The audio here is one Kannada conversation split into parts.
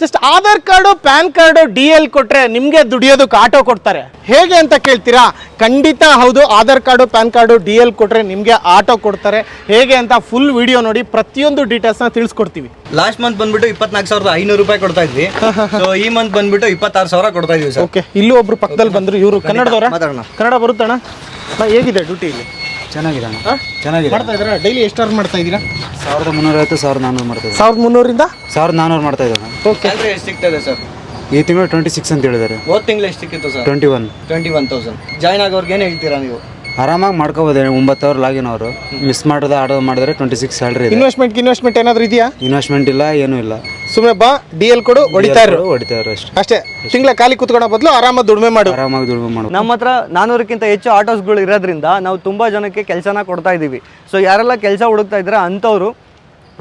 Just Aadhaar card pan card D L ಕೊಟ್ಟರೆ ನಿಮಗೆ ದುಡಿಯೋದಕ್ಕೆ ಆಟೋ ಕೊಡ್ತಾರೆ. ಹೇಗೆ ಅಂತ ಕೇಳ್ತೀರಾ? ಖಂಡಿತ ಹೌದು Aadhaar card pan card D L ಕೊಟ್ಟರೆ ನಿಮಗೆ ಆಟೋ ಕೊಡ್ತಾರೆ. ಹೇಗೆ ಅಂತ ಫುಲ್ ವಿಡಿಯೋ ನೋಡಿ ಪ್ರತಿಯೊಂದು ಡೀಟೇಲ್ಸ್ನ ತಿಳಿಸ್ಕೊಡ್ತೀವಿ. ಲಾಸ್ಟ್ ಮಂತ್ ಬಂದ್ಬಿಟ್ಟು ಇಪ್ಪತ್ನಾಲ್ಕು ಸಾವಿರದ ಐನೂರು ರೂಪಾಯಿ ಕೊಡ್ತಾ ಇದ್ವಿ. ಈ ಮಂತ್ ಬಂದ್ಬಿಟ್ಟು ಇಪ್ಪತ್ತಾರು ಸಾವಿರ ಕೊಡ್ತಾ ಇದೀವಿ ಓಕೆ ಇಲ್ಲೂ ಒಬ್ರು ಪಕ್ಕದಲ್ಲಿ ಬಂದ್ರು ಇವರು ಕನ್ನಡದವರ? ಕನ್ನಡ ಬರುತ್ತಣ್ಣ? ಹೇಗಿದೆ ಡ್ಯೂಟಿ ಇಲ್ಲಿ? ಚೆನ್ನಾಗಿದೆ ಅಣ್ಣ? ಚೆನ್ನಾಗಿದೆ ಮಾಡ್ತಾ ಇದ್ದೀರಾ? ಡೈಲಿ ಎಷ್ಟು ಅವರ್ ಮಾಡ್ತಾ ಇದ್ದೀರಾ? ಸಾವಿರದ ಮುನ್ನೂರೈವತ್ತು ಸಾವಿರದ ನಾನ್ನೂರು ಮಾಡ್ತಾ ಇದ್ದಾರೆ ಸಾವಿರದ ಮುನ್ನೂರಿಂದ? ಸಾವಿರದ ನಾನ್ನೂರು ಮಾಡ್ತಾ ಇದ್ದಾರೆ ಓಕೆ ಸ್ಯಾಲ್ರಿ ಎಷ್ಟು ಸಿಗ್ತದೆ ಸರ್ ಈ ತಿಂಗಳು ಟ್ವೆಂಟಿ ಸಿಕ್ಸ್ ಅಂತ ಹೇಳಿದ್ದಾರೆ. ಹೋದ ತಿಂಗಳು ಎಷ್ಟು ಸಿಕ್ಕಿತ್ತು sir twenty one twenty one thousand join ಆಗೋರ್ಗೆ ಏನು ಹೇಳ್ತೀರಾ ನೀವು? ಆರಾಮಾಗಿ ಮಾಡ್ಕೋಬೋದು ಒಂಬತ್ತು ಅವ್ರು ಲಾಗಿನ್ ಅವರು ಮಿಸ್ ಮಾಡೋದು ಆಡೋದು ಮಾಡಿದ್ರೆ ಟ್ವೆಂಟಿ ಸಿಕ್ಸ್ ಸ್ಯಾಲ್ರಿ ಇದೆ. ಇನ್ವೆಸ್ಟ್ಮೆಂಟ್ ಇನ್ವೆಸ್ಟ್ಮೆಂಟ್ ಏನಾದ್ರು ಇದೆಯಾ? ಇನ್ವೆಸ್ಟ್ಮೆಂಟ್ ಇಲ್ಲ ಏನೂ ಇಲ್ಲ. ಸುಮ್ಮನೆ ಬಾ ಡಿ ಎಲ್ ಕೊಡು ಹೊಡಿತಾ ಇರು. ಇರೋ ಅಷ್ಟೇ. ಅಷ್ಟೇ ತಿಂಗಳ ಖಾಲಿ ಕುತ್ಕೊಳ್ಳೋ ಬದಲು ಆರಾಮಾಗಿ ದುಡಿಮೆ ಮಾಡು. ಆರಾಮಾಗಿ ದುಡಿಮೆ ಮಾಡು. ನಮ್ಮ ಹತ್ರ ನಾನೂರಕ್ಕಿಂತ ಹೆಚ್ಚು ಆಟೋಸ್ಗಳು ಇರೋದ್ರಿಂದ ನಾವು ತುಂಬ ಜನಕ್ಕೆ ಕೆಲಸನ ಕೊಡ್ತಾ ಇದ್ದೀವಿ ಸೊ ಯಾರೆಲ್ಲ ಕೆಲಸ ಹುಡುಕ್ತಾ ಇದ್ರೆ ಅಂಥವ್ರು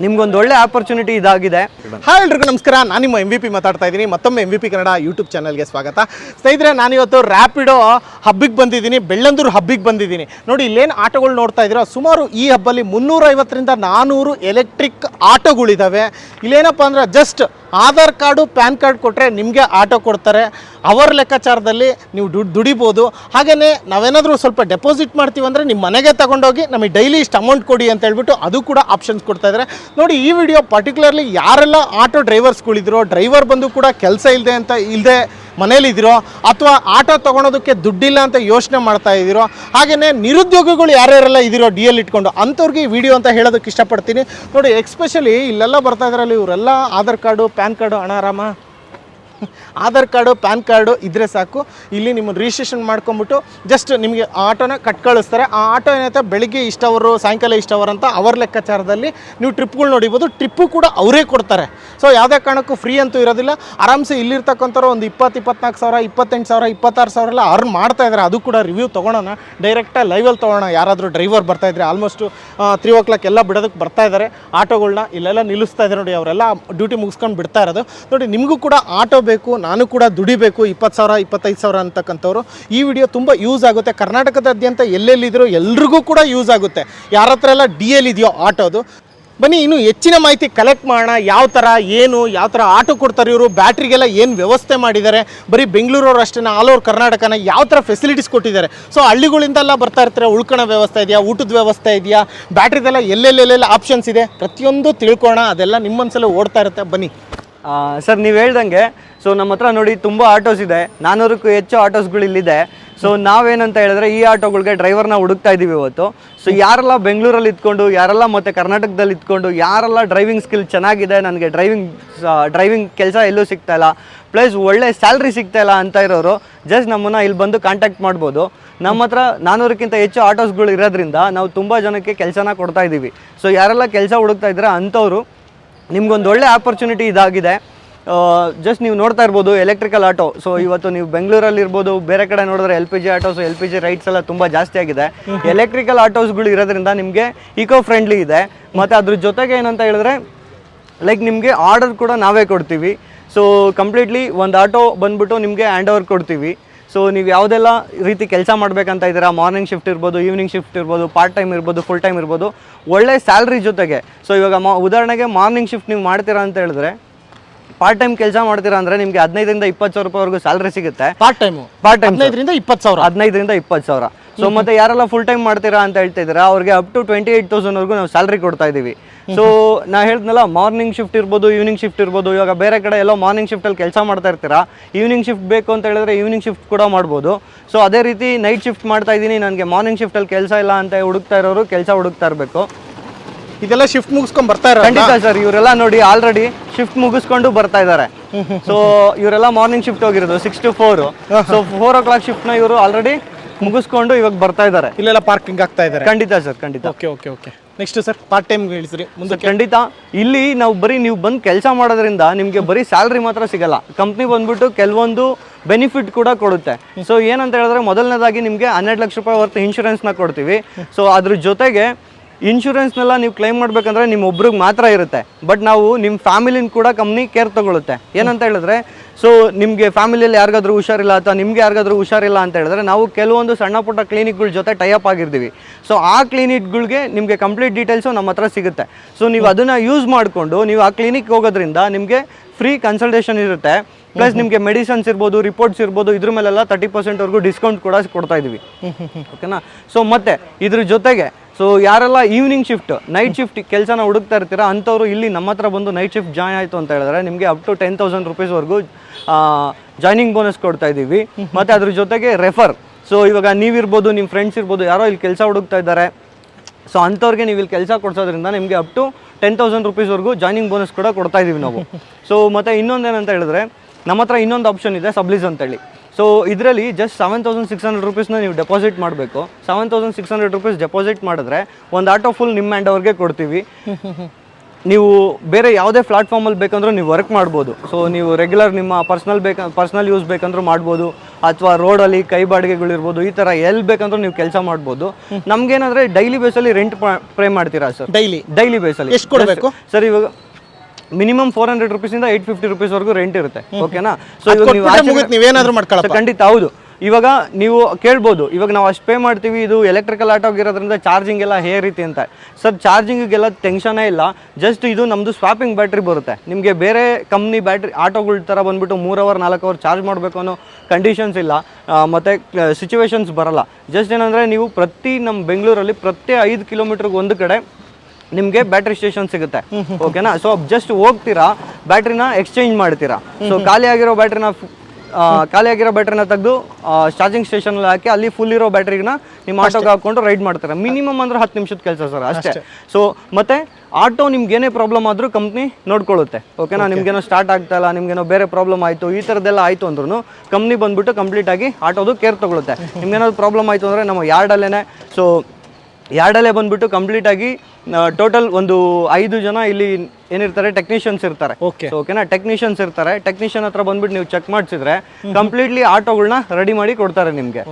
ನಿಮ್ಗೊಂದು ಒಳ್ಳೆ ಆಪರ್ಚುನಿಟಿ ಇದಾಗಿದೆ. ಹಾಯ್ ಎಲ್ರಿಗೂ ನಮಸ್ಕಾರ. ನಾನು ನಿಮ್ಮ ಎಂ ವಿ ಪಿ ಮಾತಾಡ್ತಾ ಇದ್ದೀನಿ. ಮತ್ತೊಮ್ಮೆ M V P Kannada YouTube ಚಾನಲ್ಗೆ ಸ್ವಾಗತ. ಸ್ನೇಹಿತರೆ, ನಾನಿವತ್ತು ರ್ಯಾಪಿಡೋ ಹಬ್ಬಿಗೆ ಬಂದಿದ್ದೀನಿ. ಬೆಳ್ಳಂದೂರು ಹಬ್ಬಿಗೆ ಬಂದಿದ್ದೀನಿ. ನೋಡಿ, ಇಲ್ಲೇನು ಆಟೋಗಳು ನೋಡ್ತಾ ಇದ್ದೀರೋ? ಸುಮಾರು ಈ ಹಬ್ಬಲ್ಲಿ ಮುನ್ನೂರೈವತ್ತರಿಂದ ನಾನ್ನೂರು ಎಲೆಕ್ಟ್ರಿಕ್ ಆಟೋಗಳಿದ್ದಾವೆ ಇಲ್ಲೇನಪ್ಪ ಅಂದ್ರೆ just Aadhaar card, pan card ಕೊಟ್ಟರೆ ನಿಮಗೆ ಆಟೋ ಕೊಡ್ತಾರೆ. ಅವರ್ ಲೆಕ್ಕಾಚಾರದಲ್ಲಿ ನೀವು ದುಡ್ಡು ದುಡಿಬೋದು. ಹಾಗೆಯೇ ನಾವೇನಾದರೂ ಸ್ವಲ್ಪ ಡೆಪಾಸಿಟ್ ಮಾಡ್ತೀವಿ ಅಂದರೆ ನಿಮ್ಮ ಮನೆಗೆ ತಗೊಂಡೋಗಿ ನಮಗೆ ಡೈಲಿ ಇಷ್ಟು ಅಮೌಂಟ್ ಕೊಡಿ ಅಂತ ಹೇಳ್ಬಿಟ್ಟು ಅದು ಕೂಡ ಆಪ್ಷನ್ಸ್ ಕೊಡ್ತಾ ಇದ್ದಾರೆ. ನೋಡಿ, ಈ ವಿಡಿಯೋ ಪರ್ಟಿಕ್ಯುಲರ್ಲಿ ಯಾರೆಲ್ಲ ಆಟೋ ಡ್ರೈವರ್ಸ್ಗಳಿದ್ರು, ಡ್ರೈವರ್ ಬಂದು ಕೂಡ ಕೆಲಸ ಇಲ್ಲದೆ ಅಂತ ಇಲ್ಲದೆ ಮನೇಲಿದ್ದೀರೋ ಅಥವಾ ಆಟೋ ತೊಗೊಳೋದಕ್ಕೆ ದುಡ್ಡಿಲ್ಲ ಅಂತ ಯೋಚನೆ ಮಾಡ್ತಾ ಇದ್ದೀರೋ ಹಾಗೆಯೇ ನಿರುದ್ಯೋಗಿಗಳು ಯಾರ್ಯಾರೆಲ್ಲ ಇದ್ದೀರೋ ಡಿ ಎಲ್ ಇಟ್ಕೊಂಡು ಅಂಥವ್ರಿಗೆ ಈ ವಿಡಿಯೋ ಅಂತ ಹೇಳೋದಕ್ಕೆ ಇಷ್ಟಪಡ್ತೀನಿ. ನೋಡಿ, ಎಕ್ಸ್ಪೆಷಲಿ ಇಲ್ಲೆಲ್ಲ ಬರ್ತಾ ಇದ್ರಲ್ಲಿ ಇವರೆಲ್ಲ ಆಧಾರ್ ಕಾರ್ಡು, ಪ್ಯಾನ್ ಕಾರ್ಡು, ಹಣ ಆಧಾರ್ ಕಾರ್ಡು, ಪ್ಯಾನ್ ಕಾರ್ಡು ಇದ್ರೆ ಸಾಕು. ಇಲ್ಲಿ ನಿಮ್ಮನ್ನು ರಿಜಿಸ್ಟ್ರೇಷನ್ ಮಾಡ್ಕೊಂಬಿಟ್ಟು ಜಸ್ಟ್ ನಿಮಗೆ ಆಟೋನ ಕಟ್ ಕಳಿಸ್ತಾರೆ. ಆ ಆಟೋ ಏನೈತೆ ಬೆಳಿಗ್ಗೆ ಇಷ್ಟು ಅವರು, ಸಾಯಂಕಾಲ ಇಷ್ಟವರು ಅವರ್ ಅಂತ ಅವರ ಲೆಕ್ಕಾಚಾರದಲ್ಲಿ ನೀವು ಟ್ರಿಪ್ಗಳು ನೋಡಿಬೋದು ಟ್ರಿಪ್ಪು ಕೂಡ ಅವರೇ ಕೊಡ್ತಾರೆ. ಸೊ ಯಾವುದೇ ಕಾರಣಕ್ಕೂ ಫ್ರೀ ಅಂತೂ ಇರೋದಿಲ್ಲ. ಆರಾಮ್ಸೆ ಇಲ್ಲಿರ್ತಕ್ಕಂಥವ್ರು ಒಂದು ಇಪ್ಪತ್ತು, ಇಪ್ಪತ್ನಾಲ್ಕು ಸಾವಿರ, ಇಪ್ಪತ್ತೆಂಟು ಸಾವಿರ, ಇಪ್ಪತ್ತಾರು ಸಾವಿರ ಎಲ್ಲ ಅರ್ನ್ ಮಾಡ್ತಾ ಇದ್ದಾರೆ ಅದು ಕೂಡ ರಿವ್ಯೂ ತೊಗೊಳೋಣ. ಡೈರೆಕ್ಟಾಗಿ ಲೈವಲ್ಲಿ ತೊಗೊಳೋಣ. ಯಾರಾದರೂ ಡ್ರೈವರ್ ಬರ್ತಾ ಇದ್ರೆ ಆಲ್ಮೋಸ್ಟು ತ್ರೀ ಓ ಕ್ಲಾಕ್ ಎಲ್ಲ ಬಿಡೋದಕ್ಕೆ ಬರ್ತಾ ಇದ್ದಾರೆ ಆಟೋಗಳನ್ನ ಇಲ್ಲೆಲ್ಲ ನಿಲ್ಲಿಸ್ತಾ ಇದ್ದಾರೆ ನೋಡಿ, ಅವರೆಲ್ಲ ಡ್ಯೂಟಿ ಮುಗಿಸ್ಕೊಂಡು ಬಿಡ್ತಾ ಇರೋದು. ನೋಡಿ, ನಿಮಗೂ ಕೂಡ ಆಟೋ ಬೇಕು, ನಾನು ಕೂಡ ದುಡಿಬೇಕು, ಇಪ್ಪತ್ತು ಸಾವಿರ, ಇಪ್ಪತ್ತೈದು ಸಾವಿರ ಅಂತಕ್ಕಂಥವ್ರು, ಈ ವಿಡಿಯೋ ತುಂಬ ಯೂಸ್ ಆಗುತ್ತೆ. ಕರ್ನಾಟಕದಾದ್ಯಂತ ಎಲ್ಲೆಲ್ಲಿದ್ದರೂ ಎಲ್ರಿಗೂ ಕೂಡ ಯೂಸ್ ಆಗುತ್ತೆ. ಯಾರ ಹತ್ರ ಎಲ್ಲ ಡಿ ಎಲ್ ಇದೆಯೋ ಆಟೋದು ಬನ್ನಿ, ಇನ್ನು ಹೆಚ್ಚಿನ ಮಾಹಿತಿ ಕಲೆಕ್ಟ್ ಮಾಡೋಣ. ಯಾವ ಥರ ಏನು, ಯಾವ ಥರ ಆಟೋ ಕೊಡ್ತಾರೆ ಇವರು, ಬ್ಯಾಟ್ರಿಗೆಲ್ಲ ಏನು ವ್ಯವಸ್ಥೆ ಮಾಡಿದ್ದಾರೆ. ಬರೀ ಬೆಂಗಳೂರವ್ರು ಅಷ್ಟೇ ಆಲ್ ಓವರ್ ಕರ್ನಾಟಕನ ಯಾವ ಥರ ಫೆಸಿಲಿಟೀಸ್ ಕೊಟ್ಟಿದ್ದಾರೆ. ಸೊ ಹಳ್ಳಿಗಳಿಂದೆಲ್ಲ ಬರ್ತಾ ಇರ್ತಾರೆ, ಉಳ್ಕೊಣ ವ್ಯವಸ್ಥೆ ಇದೆಯಾ, ಊಟದ ವ್ಯವಸ್ಥೆ ಇದೆಯಾ, ಬ್ಯಾಟ್ರಿದೆಲ್ಲ ಎಲ್ಲೆಲ್ಲೆಲ್ಲೆಲ್ಲ ಆಪ್ಷನ್ಸ್ ಇದೆ. ಪ್ರತಿಯೊಂದು ತಿಳ್ಕೊಳ್ಳೋಣ ಅದೆಲ್ಲ ನಿಮ್ಮ ಮನಸ್ಸಲ್ಲಿ ಓಡ್ತಾ ಇರುತ್ತೆ. ಬನ್ನಿ. ಸರ್, ನೀವು ಹೇಳ್ದಂಗೆ ಸೊ ನಮ್ಮ ಹತ್ರ ನೋಡಿ ತುಂಬ ಆಟೋಸ್ ಇದೆ. ನಾನೂರಕ್ಕೂ ಹೆಚ್ಚು ಆಟೋಸ್ಗಳು ಇಲ್ಲಿದೆ. ಸೊ ನಾವೇನಂತ ಹೇಳಿದ್ರೆ ಈ ಆಟೋಗಳಿಗೆ ಡ್ರೈವರ್ನ ಹುಡುಕ್ತಾ ಇದ್ದೀವಿ ಇವತ್ತು. ಸೊ ಯಾರೆಲ್ಲ ಬೆಂಗಳೂರಲ್ಲಿ ಇದ್ಕೊಂಡು, ಯಾರೆಲ್ಲ ಮತ್ತೆ ಕರ್ನಾಟಕದಲ್ಲಿ ಇದ್ಕೊಂಡು, ಯಾರೆಲ್ಲ ಡ್ರೈವಿಂಗ್ ಸ್ಕಿಲ್ ಚೆನ್ನಾಗಿದೆ, ನನಗೆ ಡ್ರೈವಿಂಗ್ ಡ್ರೈವಿಂಗ್ ಕೆಲಸ ಎಲ್ಲೂ ಸಿಗ್ತಾ ಇಲ್ಲ. ಪ್ಲಸ್ ಒಳ್ಳೆ ಸ್ಯಾಲ್ರಿ ಸಿಗ್ತಾ ಇಲ್ಲ ಅಂತ ಇರೋರು ಜಸ್ಟ್ ನಮ್ಮನ್ನ ಇಲ್ಲಿ ಬಂದು ಕಾಂಟ್ಯಾಕ್ಟ್ ಮಾಡ್ಬೋದು. ನಮ್ಮ ಹತ್ರ ನಾನೂರಕ್ಕಿಂತ ಹೆಚ್ಚು ಆಟೋಸ್ಗಳು ಇರೋದ್ರಿಂದ ನಾವು ತುಂಬ ಜನಕ್ಕೆ ಕೆಲಸನ ಕೊಡ್ತಾ ಇದ್ದೀವಿ ಸೊ ಯಾರೆಲ್ಲ ಕೆಲಸ ಹುಡುಕ್ತಾ ಇದ್ರೆ ಅಂಥವ್ರು, ನಿಮ್ಗೊಂದು ಒಳ್ಳೆ ಆಪರ್ಚುನಿಟಿ ಇದಾಗಿದೆ. ಜಸ್ಟ್ ನೀವು ನೋಡ್ತಾ ಇರ್ಬೋದು ಎಲೆಕ್ಟ್ರಿಕಲ್ ಆಟೋ ಸೊ ಇವತ್ತು ನೀವು ಬೆಂಗಳೂರಲ್ಲಿ ಇರ್ಬೋದು, ಬೇರೆ ಕಡೆ ನೋಡಿದ್ರೆ L P G autos L P G rides ಎಲ್ಲ ತುಂಬ ಜಾಸ್ತಿ ಆಗಿದೆ. ಎಲೆಕ್ಟ್ರಿಕಲ್ ಆಟೋಸ್ಗಳು ಇರೋದ್ರಿಂದ ನಿಮಗೆ ಇಕೋ ಫ್ರೆಂಡ್ಲಿ ಇದೆ. ಮತ್ತು ಅದ್ರ ಜೊತೆಗೆ ಏನಂತ ಹೇಳಿದ್ರೆ ಲೈಕ್ ನಿಮಗೆ ಆರ್ಡರ್ ಕೂಡ ನಾವೇ ಕೊಡ್ತೀವಿ. ಸೊ ಕಂಪ್ಲೀಟ್ಲಿ ಒಂದು ಆಟೋ ಬಂದ್ಬಿಟ್ಟು ನಿಮಗೆ ಹ್ಯಾಂಡ್ ಓವರ್ ಕೊಡ್ತೀವಿ. ಸೊ ನೀವು ಯಾವುದೆಲ್ಲ ರೀತಿ ಕೆಲಸ ಮಾಡ್ಬೇಕಂತ ಇದ್ದೀರಾ ಮಾರ್ನಿಂಗ್ ಶಿಫ್ಟ್ ಇರ್ಬೋದು ಈವ್ನಿಂಗ್ ಶಿಫ್ಟ್ ಇರ್ಬೋದು ಪಾರ್ಟ್ ಟೈಮ್ ಇರ್ಬೋದು ಫುಲ್ ಟೈಮ್ ಇರ್ಬೋದು, ಒಳ್ಳೆ ಸ್ಯಾಲ್ರಿ ಜೊತೆಗೆ. ಸೊ ಇವಾಗ ಮ, ಉದಾಹರಣೆಗೆ ಮಾರ್ನಿಂಗ್ ಶಿಫ್ಟ್ ನೀವು ಮಾಡ್ತೀರಾ ಅಂತ ಹೇಳಿದ್ರೆ ಪಾರ್ಟ್ ಟೈಮ್ ಕೆಲಸ ಮಾಡ್ತೀರಾ ಅಂದ್ರೆ ನಿಮಗೆ ಹದಿನೈದರಿಂದ ಇಪ್ಪತ್ತು ಸಾವಿರ ರೂಪಾಯಿವರೆಗೂ ಸ್ಯಾಲರಿ ಸಿಗುತ್ತೆ. ಪಾರ್ಟ್ ಟೈಮ್ ಪಾರ್ಟ್ ಟೈಮ್ ಹದಿನೈದರಿಂದ ಇಪ್ಪತ್ತು ಸಾವಿರ? ಹದಿನೈದರಿಂದ ಇಪ್ಪತ್ತು ಸಾವಿರ. ಸೊ ಮತ್ತೆ ಯಾರೆಲ್ಲ ಫುಲ್ ಟೈಮ್ ಮಾಡ್ತೀರಾ ಅಂತ ಹೇಳ್ತಾ ಇದ್ದೀರಾ ಅವ್ರಿಗೆ ಅಪ್ ಟು ಟ್ವೆಂಟಿ ಏಯ್ಟ್ ತೌಸಂಡ್ವರೆಗೂ ನಾವು ಸ್ಯಾಲ್ರಿ ಕೊಡ್ತಾ ಇದ್ದೀವಿ. ಸೊ ನಾ ಹೇಳ್ದ್ನಲ್ಲ ಮಾರ್ನಿಂಗ್ ಶಿಫ್ಟ್ ಇರ್ಬೋದು ಈವ್ನಿಂಗ್ ಶಿಫ್ಟ್ ಇರ್ಬೋದು ಇವಾಗ ಬೇರೆ ಕಡೆ ಎಲ್ಲೋ ಮಾರ್ನಿಂಗ್ ಶಿಫ್ಟಲ್ಲಿ ಕೆಲಸ ಮಾಡ್ತಾ ಇರ್ತೀರಾ ಈವ್ನಿಂಗ್ ಶಿಫ್ಟ್ ಬೇಕು ಅಂತ ಹೇಳಿದ್ರೆ ಈವ್ನಿಂಗ್ ಶಿಫ್ಟ್ ಕೂಡ ಮಾಡ್ಬೋದು. ಸೊ ಅದೇ ರೀತಿ ನೈಟ್ ಶಿಫ್ಟ್ ಮಾಡ್ತಾ ಇದ್ದೀನಿ ನನಗೆ ಮಾರ್ನಿಂಗ್ ಶಿಫ್ಟಲ್ಲಿ ಕೆಲಸ ಇಲ್ಲ ಅಂತ ಹುಡುಕ್ತಾ ಇರೋರು ಕೆಲಸ ಹುಡುಕ್ತಾ ಇರಬೇಕು. ಇದೆಲ್ಲ ಶಿಫ್ಟ್ ಮುಗಿಸ್ಕೊಂಡ್ ಬರ್ತಾ ಇರೋ ಖಂಡಿತ ಸರ್ ಇವರೆಲ್ಲ ನೋಡಿ ಆಲ್ರೆಡಿ ಶಿಫ್ಟ್ ಮುಗಿಸ್ಕೊಂಡು ಬರ್ತಾ ಇದ್ದಾರೆ. ಸೊ ಇವರೆಲ್ಲ ಮಾರ್ನಿಂಗ್ ಶಿಫ್ಟ್ ಹೋಗಿರೋದು six to four so four ಓ ಕ್ಲಾಕ್ ಶಿಫ್ಟ್ನ ಇವರು ಆಲ್ರೆಡಿ ಮುಗಿಸ್ಕೊಂಡು ಇವಾಗ ಬರ್ತಾ ಇದ್ದಾರೆ. ಇಲ್ಲೆಲ್ಲ ಪಾರ್ಕಿಂಗ್ ಆಗ್ತಾ ಇದ್ದಾರೆ. ಖಂಡಿತ ಸರ್ ಖಂಡಿತ. Okay okay okay next sir part time ಹೇಳಿಸ್ರಿ ಮುಂದೆ ಖಂಡಿತ. ಇಲ್ಲಿ ನಾವು ಬರೀ ನೀವು ಬಂದು ಕೆಲಸ ಮಾಡೋದ್ರಿಂದ ನಿಮಗೆ ಬರೀ ಸ್ಯಾಲ್ರಿ ಮಾತ್ರ ಸಿಗಲ್ಲ. ಕಂಪ್ನಿ ಬಂದ್ಬಿಟ್ಟು ಕೆಲವೊಂದು ಬೆನಿಫಿಟ್ ಕೂಡ ಕೊಡುತ್ತೆ. ಸೊ ಏನಂತ ಹೇಳಿದ್ರೆ ಮೊದಲನೇದಾಗಿ ನಿಮಗೆ ಹನ್ನೆರಡು ಲಕ್ಷ ರೂಪಾಯಿ ಹೊರತು ಇನ್ಶೂರೆನ್ಸ್ನ ಕೊಡ್ತೀವಿ. ಸೊ ಅದ್ರ ಜೊತೆಗೆ ಇನ್ಶೂರೆನ್ಸ್ನೆಲ್ಲ ನೀವು ಕ್ಲೈಮ್ ಮಾಡಬೇಕಂದ್ರೆ ನಿಮ್ಮ ಒಬ್ರಿಗೆ ಮಾತ್ರ ಇರುತ್ತೆ. ಬಟ್ ನಾವು ನಿಮ್ಮ ಫ್ಯಾಮಿಲಿನ ಕೂಡ ಕಂಪ್ನಿ ಕೇರ್ ತೊಗೊಳುತ್ತೆ. ಏನಂತ ಹೇಳಿದ್ರೆ ಸೊ ನಿಮಗೆ ಫ್ಯಾಮಿಲಿಯಲ್ಲಿ ಯಾರಿಗಾದ್ರೂ ಹುಷಾರಿಲ್ಲ ಅಥವಾ ನಿಮಗೆ ಯಾರಿಗಾದ್ರೂ ಹುಷಾರಿಲ್ಲ ಅಂತ ಹೇಳಿದ್ರೆ ನಾವು ಕೆಲವೊಂದು ಸಣ್ಣ ಪುಟ್ಟ ಕ್ಲಿನಿಕ್ಗಳ ಜೊತೆ ಟೈಅಪ್ ಆಗಿರ್ತೀವಿ. ಸೊ ಆ ಕ್ಲಿನಿಕ್ಗಳಿಗೆ ನಿಮಗೆ ಕಂಪ್ಲೀಟ್ ಡೀಟೇಲ್ಸು ನಮ್ಮ ಹತ್ರ ಸಿಗುತ್ತೆ. ಸೊ ನೀವು ಅದನ್ನು ಯೂಸ್ ಮಾಡಿಕೊಂಡು ನೀವು ಆ ಕ್ಲಿನಿಕ್ ಹೋಗೋದ್ರಿಂದ ನಿಮಗೆ ಫ್ರೀ ಕನ್ಸಲ್ಟೇಷನ್ ಇರುತ್ತೆ. ಪ್ಲಸ್ ನಿಮಗೆ ಮೆಡಿಸನ್ಸ್ ಇರ್ಬೋದು ರಿಪೋರ್ಟ್ಸ್ ಇರ್ಬೋದು ಇದ್ರ ಮೇಲೆಲ್ಲ ತರ್ಟಿ ಪರ್ಸೆಂಟ್ವರೆಗೂ ಡಿಸ್ಕೌಂಟ್ ಕೂಡ ಕೊಡ್ತಾ ಇದೀವಿ ಓಕೆನಾ ಸೊ ಮತ್ತೆ ಇದ್ರ ಜೊತೆಗೆ ಸೊ ಯಾರೆಲ್ಲ ಈವ್ನಿಂಗ್ ಶಿಫ್ಟ್ ನೈಟ್ ಶಿಫ್ಟ್ ಕೆಲಸನ ಹುಡುಕ್ತಾ ಇರ್ತೀರಾ, ಅಂಥವ್ರು ಇಲ್ಲಿ ನಮ್ಮ ಹತ್ರ ಬಂದು ನೈಟ್ ಶಿಫ್ಟ್ ಜಾಯ್ನ್ ಆಯಿತು ಅಂತ ಹೇಳಿದ್ರೆ ನಿಮಗೆ ಅಪ್ ಟು ಟೆನ್ ತೌಸಂಡ್ ರುಪೀಸ್ವರೆಗೂ ಜಾಯ್ನಿಂಗ್ ಬೋನಸ್ ಕೊಡ್ತಾ ಇದ್ದೀವಿ. ಮತ್ತು ಅದ್ರ ಜೊತೆಗೆ ರೆಫರ್ ಸೊ ಇವಾಗ ನೀವಿರ್ಬೋದು ನಿಮ್ಮ ಫ್ರೆಂಡ್ಸ್ ಇರ್ಬೋದು, ಯಾರೋ ಇಲ್ಲಿ ಕೆಲಸ ಹುಡುಕ್ತಾ ಇದ್ದಾರೆ. ಸೊ ಅಂಥವ್ರಿಗೆ ನೀವು ಇಲ್ಲಿ ಕೆಲಸ ಕೊಡ್ಸೋದ್ರಿಂದ ನಿಮಗೆ ಅಪ್ ಟು ಟೆನ್ ತೌಸಂಡ್ ರುಪೀಸ್ವರೆಗೂ ಜಾಯ್ನಿಂಗ್ ಬೋನಸ್ ಕೂಡ ಕೊಡ್ತಾ ಇದ್ದೀವಿ ನಾವು. ಸೊ ಮತ್ತು ಇನ್ನೊಂದೇನಂತ ಹೇಳಿದ್ರೆ, ನಮ್ಮ ಹತ್ರ ಇನ್ನೊಂದು ಆಪ್ಷನ್ ಇದೆ ಸಬ್ಲೀಸ್ ಅಂತೇಳಿ. ಸೊ ಇದರಲ್ಲಿ just seven thousand six hundred ರುಪೀಸ್ನ ನೀವು ಡೆಪಾಸಿಟ್ ಮಾಡಬೇಕು. Seven thousand six hundred rupees deposit ಮಾಡಿದ್ರೆ ಒಂದು ಆಟೋ ಫುಲ್ ನಿಮ್ಮ ಹ್ಯಾಂಡ್ ಅವ್ರಿಗೆ ಕೊಡ್ತೀವಿ. ನೀವು ಬೇರೆ ಯಾವುದೇ ಪ್ಲಾಟ್ಫಾರ್ಮಲ್ಲಿ ಬೇಕಂದ್ರೂ ನೀವು ವರ್ಕ್ ಮಾಡ್ಬೋದು. ಸೊ ನೀವು ರೆಗ್ಯುಲರ್ ನಿಮ್ಮ ಪರ್ಸ್ನಲ್ ಬೇಕ ಪರ್ಸ್ನಲ್ ಯೂಸ್ ಬೇಕಂದ್ರೂ ಮಾಡ್ಬೋದು. ಅಥವಾ ರೋಡಲ್ಲಿ ಕೈ ಬಾಡಿಗೆಗಳಿರ್ಬೋದು ಈ ಥರ ಎಲ್ಲಿ ಬೇಕಂದ್ರೂ ನೀವು ಕೆಲಸ ಮಾಡ್ಬೋದು. ನಮ್ಗೇನಂದ್ರೆ ಡೈಲಿ ಬೇಸಲ್ಲಿ ರೆಂಟ್ ಪ್ರೇ ಮಾಡ್ತೀರಾ ಸರ್ ಡೈಲಿ ಡೈಲಿ ಬೇಸಲ್ಲಿ ಎಷ್ಟು ಕೊಡಬೇಕು? ಸರ್ ಇವಾಗ ಮಿನಿಮಮ್ ಫೋರ್ ಹಂಡ್ರೆಡ್ ರುಪೀಸಿಂದ ಏಟ್ ಫಿಫ್ಟಿ ರುಪೀಸ್ವರೆಗೂ ರೆಂಟ್ ಇರುತ್ತೆ. ಓಕೆನಾ ಸೊ ಇವಾಗ ನೀವು ಆಚೆ- ನೀವೇನಾದ್ರೂ. ಖಂಡಿತ ಹೌದು. ಇವಾಗ ನೀವು ಕೇಳ್ಬೋದು ಇವಾಗ ನಾವು ಅಷ್ಟು ಪೇ ಮಾಡ್ತೀವಿ ಇದು ಎಲೆಕ್ಟ್ರಿಕಲ್ ಆಟೋ ಆಗಿರೋದ್ರಿಂದ ಚಾರ್ಜಿಂಗ್ ಎಲ್ಲ ಹೇ ರೀತಿ ಅಂತ. ಸರ್ ಚಾರ್ಜಿಂಗಿಗೆಲ್ಲ ಟೆನ್ಷನೇ ಇಲ್ಲ. ಜಸ್ಟ್ ಇದು ನಮ್ಮದು ಸ್ವಾಪಿಂಗ್ ಬ್ಯಾಟ್ರಿ ಬರುತ್ತೆ. ನಿಮಗೆ ಬೇರೆ ಕಂಪ್ನಿ ಬ್ಯಾಟ್ರಿ ಆಟೋಗಳ ಥರ ಬಂದ್ಬಿಟ್ಟು ಮೂರು ಅವರ್ ನಾಲ್ಕು ಅವರ್ ಚಾರ್ಜ್ ಮಾಡಬೇಕು ಅನ್ನೋ ಕಂಡೀಷನ್ಸ್ ಇಲ್ಲ. ಆ, ಮತ್ತೆ ಸಿಚುವೇಶನ್ಸ್ ಬರಲ್ಲ. ಜಸ್ಟ್ ಏನಂದರೆ ನೀವು ಪ್ರತಿ ನಮ್ಮ ಬೆಂಗಳೂರಲ್ಲಿ ಪ್ರತಿ ಐದು ಕಿಲೋಮೀಟ್ರಿಗೆ ಒಂದು ಕಡೆ ನಿಮಗೆ ಬ್ಯಾಟ್ರಿ ಸ್ಟೇಷನ್ ಸಿಗುತ್ತೆ. ಓಕೆನಾ ಸೊ ಜಸ್ಟ್ ಹೋಗ್ತೀರಾ ಬ್ಯಾಟ್ರಿನ ಎಕ್ಸ್ಚೇಂಜ್ ಮಾಡ್ತೀರಾ? ಸೊ ಖಾಲಿ ಆಗಿರೋ ಬ್ಯಾಟ್ರಿನ ಖಾಲಿ ಆಗಿರೋ ಬ್ಯಾಟ್ರಿನ ತೆಗೆದು ಚಾರ್ಜಿಂಗ್ ಸ್ಟೇಷನ್ ಹಾಕಿ ಅಲ್ಲಿ ಫುಲ್ ಇರೋ ಬ್ಯಾಟ್ರಿನ ನಿಮ್ಮ ಆಟೋಗೆ ಹಾಕೊಂಡು ರೈಡ್ ಮಾಡ್ತಾರೆ? ಮಿನಿಮಮ್ ಅಂದ್ರೆ ಹತ್ತು ನಿಮಿಷದ ಕೆಲಸ ಸರ್ ಅಷ್ಟೇ. ಸೊ ಮತ್ತೆ ಆಟೋ ನಿಮ್ಗೆ ಏನೇ ಪ್ರಾಬ್ಲಮ್ ಆದ್ರೂ ಕಂಪ್ನಿ ನೋಡ್ಕೊಳ್ಳುತ್ತೆ. ಓಕೆನಾ ನಿಮ್ಗೇನೋ ಸ್ಟಾರ್ಟ್ ಆಗ್ತಾ ಇಲ್ಲ ನಿಮ್ಗೇನೋ ಬೇರೆ ಪ್ರಾಬ್ಲಮ್ ಆಯಿತು ಈ ಥರದ್ದೆಲ್ಲ ಆಯಿತು ಅಂದ್ರೂ ಕಂಪ್ನಿ ಬಂದ್ಬಿಟ್ಟು ಕಂಪ್ಲೀಟ್ ಆಗಿ ಆಟೋದು ಕೇರ್ ತಗೊಳುತ್ತೆ. ನಿಮ್ಗೇನಾದ್ರು ಪ್ರಾಬ್ಲಮ್ ಆಯಿತು ಅಂದರೆ ನಮ್ಮ ಯಾರ್ಡಲ್ಲೇ ಸೊ ಯಾರ್ಡಲ್ಲೇ ಬಂದ್ಬಿಟ್ಟು ಕಂಪ್ಲೀಟ್ ಆಗಿ ಟೋಟಲ್ ಒಂದು ಐದು ಜನ ಇಲ್ಲಿ ಏನಿರ್ತಾರೆ ಟೆಕ್ನಿಷಿಯನ್ಸ್ ಇರ್ತಾರೆ. ಓಕೆನಾ ಟೆಕ್ನಿಷಿಯನ್ಸ್ ಇರ್ತಾರೆ. ಟೆಕ್ನಿಷಿಯನ್ ಹತ್ರ ಬಂದ್ಬಿಟ್ಟು ನೀವು ಚೆಕ್ ಮಾಡಿಸಿದ್ರೆ ಕಂಪ್ಲೀಟ್ಲಿ ಆಟೋಗಳನ್ನ ರೆಡಿ ಮಾಡಿ ಕೊಡ್ತಾರೆ ನಿಮಗೆ.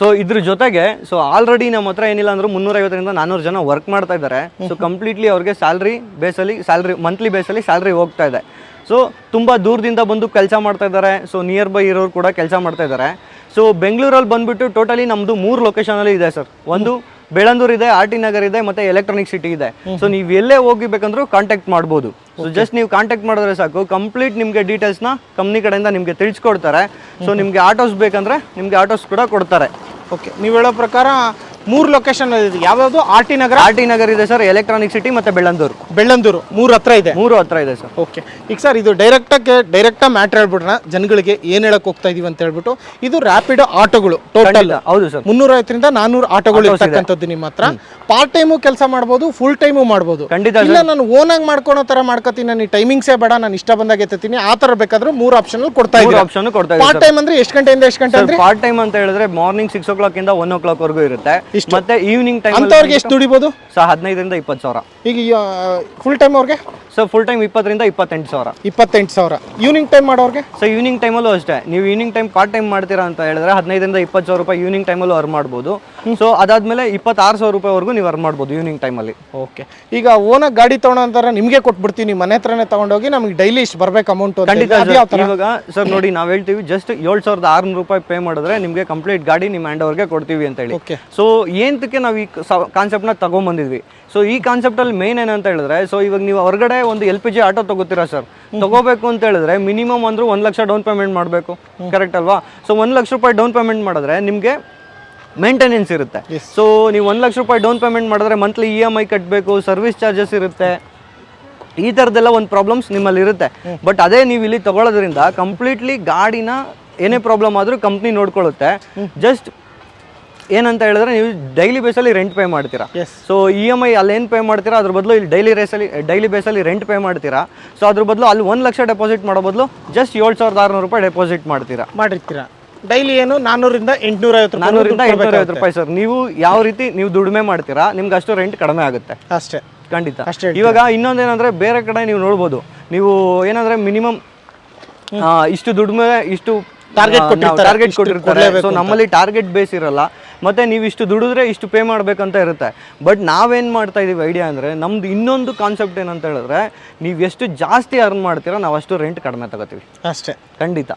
ಸೊ ಇದ್ರ ಜೊತೆಗೆ ಸೊ ಆಲ್ರೆಡಿ ನಮ್ಮ ಹತ್ರ ಏನಿಲ್ಲ ಅಂದ್ರೆ ಮುನ್ನೂರೈವತ್ತರಿಂದ ನಾನ್ನೂರು ಜನ ವರ್ಕ್ ಮಾಡ್ತಾ ಇದ್ದಾರೆ. ಸೊ ಕಂಪ್ಲೀಟ್ಲಿ ಅವ್ರಿಗೆ ಸ್ಯಾಲ್ರಿ ಬೇಸಲ್ಲಿ ಸ್ಯಾಲ್ರಿ ಮಂತ್ಲಿ ಬೇಸಲ್ಲಿ ಸ್ಯಾಲ್ರಿ ಹೋಗ್ತಾ ಇದೆ. ಸೊ ತುಂಬ ದೂರದಿಂದ ಬಂದು ಕೆಲಸ ಮಾಡ್ತಾ ಇದ್ದಾರೆ. ಸೊ ನಿಯರ್ ಬೈ ಇರೋರು ಕೂಡ ಕೆಲಸ ಮಾಡ್ತಾ ಇದ್ದಾರೆ. ಸೊ ಬೆಂಗಳೂರಲ್ಲಿ ಬಂದ್ಬಿಟ್ಟು ಟೋಟಲಿ ನಮ್ಮದು ಮೂರು ಲೊಕೇಶನಲ್ಲಿ ಇದೆ ಸರ್ ಒಂದು ಬೆಳಂದೂರ್ ಇದೆ ಆರ್ ಟಿ ನಗರ್ ಇದೆ ಮತ್ತೆ ಎಲೆಕ್ಟ್ರಾನಿಕ್ ಸಿಟಿ ಇದೆ. ಸೊ ನೀವು ಎಲ್ಲೇ ಹೋಗಿಬೇಕಂದ್ರೂ ಕಾಂಟ್ಯಾಕ್ಟ್ ಮಾಡ್ಬೋದು. ಸೊ ಜಸ್ಟ್ ನೀವು ಕಾಂಟ್ಯಾಕ್ಟ್ ಮಾಡಿದ್ರೆ ಸಾಕು. ಕಂಪ್ಲೀಟ್ ನಿಮಗೆ ಡೀಟೇಲ್ಸ್ನ ಕಂಪ್ನಿ ಕಡೆಯಿಂದ ನಿಮಗೆ ತಿಳಿಸ್ಕೊಡ್ತಾರೆ. ಸೊ ನಿಮಗೆ ಆಟೋಸ್ ಬೇಕಂದ್ರೆ ನಿಮಗೆ ಆಟೋಸ್ ಕೂಡ ಕೊಡ್ತಾರೆ. ಓಕೆ ನೀವು ಹೇಳೋ ಪ್ರಕಾರ ಮೂರು ಲೊಕೇಶನ್ ಇದೆ. R T Nagar? R T Nagar ಇದೆ ಸರ್ ಎಲೆಕ್ಟ್ರಾನಿಕ್ ಸಿಟಿ ಮತ್ತೆ ಬೆಳ್ಳಂದೂರು ಬೆಳ್ಳಂದೂರು ಮೂರು ಹತ್ರ ಇದೆ. ಮೂರು ಹತ್ರ ಇದೆ ಸರ್. ಓಕೆ ಈಗ ಸರ್ ಇದು ಡೈರೆಕ್ಟಾಗಿ ಡೈರೆಕ್ಟಾಗಿ ಮ್ಯಾಟರ್ ಹೇಳ್ಬಿಟ್ರೆ ಜನಗಳಿಗೆ ಏನು ಹೇಳಕ್ ಹೋಗ್ತಾ ಇದೀವಿ ಅಂತ ಹೇಳ್ಬಿಟ್ಟು ಇದು ರಾಪಿಡ್ ಆಟೋಗಳು ಟೋಟಲ್ ಹೌದು ಸರ್. ಮುನ್ನೂರೈವತ್ತರಿಂದ ನಾನೂರು ಆಟೋಗಳು. ಇರ್ತಕ್ಕಂಥದ್ದು ನಿಮ್ಮ ಹತ್ರ. ಪಾರ್ಟ್ ಟೈಮು ಕೆಲಸ ಮಾಡ್ಬೋದು ಫುಲ್ ಟೈಮು ಮಾಡ್ಬೋದು. ಖಂಡಿತ ಇಲ್ಲ ನಾನು ಓನಾಗಿ ಮಾಡ್ಕೊಳೋ ತರ ಮಾಡ್ಕೋತೀನಿ ನಾನು ಟೈಮಿಂಗ್ಸೇ ಬೇಡ ನಾನು ಇಷ್ಟ ಬಂದಾಗ ಎತ್ತೀನಿ ಆ ತರ ಬೇಕಾದ್ರೆ ಮೂರು ಆಪ್ಷನ್ ಕೊಡ್ತಾ ಮೂರು ಇದ್ದೀನಿ ಆಪ್ಷನ್ ಕೊಡ್ತಾ ಪಾರ್ಟ್ ಟೈಮ್ ಅಂದ್ರೆ ಎಷ್ಟು ಗಂಟೆಯಿಂದ ಎಷ್ಟು ಗಂಟೆ ಅಂದ್ರೆ? ಪಾರ್ಟ್ ಟೈಮ್ ಅಂತ ಹೇಳಿದ್ರೆ ಮಾರ್ನಿಂಗ್ ಸಿಕ್ಸ್ ಓ ಕ್ಲಾಕ್ ಇಂದ ಒನ್ ಓ ಕ್ಲಾಕ್ ವರೆಗೂ ಇರುತ್ತೆ. ಮತ್ತೆ ಈವ್ನಿಂಗ್ ಟೈಮ್ ಅಂತವ್ರಿಗೆ ಎಷ್ಟು ದುಡಿಬೋದು? ಸಾ ಹದಿನೈದರಿಂದ ಇಪ್ಪತ್ತು ಸಾವಿರ. ಈಗ ಫುಲ್ ಟೈಮ್ ಅವ್ರಿಗೆ? ಸೊ ಫುಲ್ ಟೈಮ್ ಇಪ್ಪತ್ತರಿಂದ ಇಪ್ಪತ್ತೆಂಟು ಸಾವಿರ. ಇಪ್ಪತ್ತೆಂಟು ಸಾವಿರ. ಈವ್ನಿಂಗ್ ಟೈಮ್ ಮಾಡೋರಿಗೆ? ಸೊ ಈವ್ನಿಂಗ್ ಟೈಮಲ್ಲೂ ಅಷ್ಟೇ. ನೀವು ಈವ್ನಿಂಗ್ ಟೈಮ್ ಪಾರ್ಟ್ ಟೈಮ್ ಮಾಡ್ತೀರಾ ಅಂತ ಹೇಳಿದ್ರೆ ಹದಿನೈದರಿಂದ ಇಪ್ಪತ್ತು ಸಾವಿರ ರೂಪಾಯಿ ಈವ್ನಿಂಗ್ ಟೈಮಲ್ಲೂ ಅರ್ನ್ ಮಾಡ್ಬೋದು. ಸೊ ಅದಾದಮೇಲೆ ಇಪ್ಪತ್ತಾರು ಸಾವಿರ ರೂಪಾಯಿವರೆಗೂ ನೀವು ಅರ್ನ್ ಮಾಡ್ಬೋದು ಈವ್ನಿಂಗ್ ಟೈಮಲ್ಲಿ ಓಕೆ ಈಗ ಓನಾಗಿ ಗಾಡಿ ತಗೊಳಂತಾರ ನಿಮಗೆ ಕೊಟ್ಬಿಡ್ತೀನಿ ಮನೆ ಹತ್ರನೇ ತೊಗೊಂಡೋಗಿ ನಮಗೆ ಡೈಲಿ ಇಷ್ಟು ಬರ್ಬೇಕು ಅಮೌಂಟ್ ಖಂಡಿತ. ಇವಾಗ ಸರ್ ನೋಡಿ ನಾವು ಹೇಳ್ತೀವಿ ಜಸ್ಟ್ ಏಳು ಸಾವಿರದ ಆರುನೂರು ರೂಪಾಯಿ ಪೇ ಮಾಡಿದ್ರೆ ನಿಮಗೆ ಕಂಪ್ಲೀಟ್ ಗಾಡಿ ನಿಮ್ಮ ಹ್ಯಾಂಡ್ ಓವರ್ಗೆ ಕೊಡ್ತೀವಿ ಅಂತ ಹೇಳಿ. ಓಕೆ ಸೊ ಏನಕ್ಕೆ ನಾವು ಈ ಕಾನ್ಸೆಪ್ಟ್ನ ತಗೊಂಬಂದಿದ್ವಿ? ಸೊ ಈ ಕಾನ್ಸೆಪ್ಟಲ್ಲಿ ಮೇನ್ ಏನಂತ ಹೇಳಿದ್ರೆ ಸೊ ಇವಾಗ ನೀವು ಹೊರಗಡೆ ಒಂದು ಎಲ್ ಪಿ ಜಿ ಆಟೋ ತಗೋತೀರಾ ಸರ್ ತಗೋಬೇಕು ಅಂತ ಹೇಳಿದ್ರೆ ಮಿನಿಮಮ್ ಅಂದ್ರೂ ಒಂದು ಲಕ್ಷ ಡೌನ್ ಪೇಮೆಂಟ್ ಮಾಡಬೇಕು. ಕರೆಕ್ಟ್ ಅಲ್ವಾ? ಸೊ ಒಂದು ಲಕ್ಷ ರೂಪಾಯಿ ಡೌನ್ ಪೇಮೆಂಟ್ ಮಾಡಿದ್ರೆ ನಿಮಗೆ ಮೇಂಟೆನೆನ್ಸ್ ಇರುತ್ತೆ. ಸೊ ನೀವು ಒಂದು ಲಕ್ಷ ರೂಪಾಯಿ ಡೌನ್ ಪೇಮೆಂಟ್ ಮಾಡಿದ್ರೆ ಮಂತ್ಲಿ ಇ ಎಂ ಐ ಕಟ್ಟಬೇಕು ಸರ್ವಿಸ್ ಚಾರ್ಜಸ್ ಇರುತ್ತೆ. ಈ ಥರದ್ದೆಲ್ಲ ಒಂದು ಪ್ರಾಬ್ಲಮ್ಸ್ ನಿಮ್ಮಲ್ಲಿ ಇರುತ್ತೆ. ಬಟ್ ಅದೇ ನೀವು ಇಲ್ಲಿ ತಗೊಳ್ಳೋದ್ರಿಂದ ಕಂಪ್ಲೀಟ್ಲಿ ಗಾಡಿನ ಏನೇ ಪ್ರಾಬ್ಲಮ್ ಆದರೂ ಕಂಪ್ನಿ ನೋಡ್ಕೊಳ್ಳುತ್ತೆ. ಜಸ್ಟ್ ಏನಂತ ಹೇಳಿದ್ರೆ ನೀವು ಡೈಲಿ ಬೇಸಲ್ಲಿ ರೆಂಟ್ ಪೇ ಮಾಡ್ತೀರಾ. ಸೊ ಇ ಎಂ ಐ ಅಲ್ಲಿ ಏನು ಪೇ ಮಾಡ್ತೀರಾ? ಅದ್ರ ಬದಲು ಇಲ್ಲಿ ಡೈಲಿ ರೇಸಲ್ಲಿ ಡೈಲಿ ಬೇಸಲ್ಲಿ ರೆಂಟ್ ಪೇ ಮಾಡ್ತೀರಾ? ಸೊ ಅದ್ರ ಬದಲು ಅಲ್ಲಿ ಒಂದು ಲಕ್ಷ ಡೆಪಾಸಿಟ್ ಮಾಡೋ ಬದಲು ಜಸ್ಟ್ ಏಳು ಸಾವಿರದ ಆರುನೂರು ರೂಪಾಯಿ ಡೆಪಾಸಿಟ್ ಮಾಡ್ತೀರಾ? ಮಾಡಿರ್ತೀರಾ. ಡೈಲಿ ಏನು? ನಾನ್ನೂರಿಂದ ಎಂಟುನೂರ ಐವತ್ತು ರೂಪಾಯಿ ನಾನ್ನೂರಿಂದ ಎಂಟುನೂರ ಐವತ್ತು ರೂಪಾಯಿ ಸರ್ ನೀವು ಯಾವ ರೀತಿ ನೀವು ದುಡಿಮೆ ಮಾಡ್ತೀರಾ ನಿಮ್ಗೆ ಅಷ್ಟು ರೆಂಟ್ ಕಡಿಮೆ ಆಗುತ್ತೆ. ಅಷ್ಟೇ. ಖಂಡಿತ. ಅಷ್ಟೇ ಇವಾಗ ಇನ್ನೊಂದೇನಂದ್ರೆ ಬೇರೆ ಕಡೆ ನೀವು ನೋಡ್ಬೋದು ನೀವು ಏನಂದ್ರೆ ಮಿನಿಮಮ್ ಇಷ್ಟು ದುಡಿಮೆ ಇಷ್ಟು Target ಕೊಟ್ಟಿರ್ತಾರೆ, ಟಾರ್ಗೆಟ್ ಕೊಟ್ಟಿರ್ತಾರೆ. ಸೊ ನಮ್ಮಲ್ಲಿ ಟಾರ್ಗೆಟ್ ಬೇಸ್ ಇರಲ್ಲ. ಮತ್ತೆ ನೀವು ಇಷ್ಟು ದುಡಿದ್ರೆ ಇಷ್ಟು ಪೇ ಮಾಡ್ಬೇಕಂತ ಇರುತ್ತೆ. ಬಟ್ ನಾವೇನ್ ಮಾಡ್ತಾ ಇದೀವಿ ಐಡಿಯಾ ಅಂದ್ರೆ ನಮ್ದು ಇನ್ನೊಂದು ಕಾನ್ಸೆಪ್ಟ್ ಏನಂತ ಹೇಳಿದ್ರೆ ನೀವು ಎಷ್ಟು ಜಾಸ್ತಿ ಅರ್ನ್ ಮಾಡ್ತೀರಾ ನಾವು ಅಷ್ಟು ರೆಂಟ್ ಕಡಿಮೆ ತಗೋತೀವಿ. ಅಷ್ಟೇ. ಖಂಡಿತ.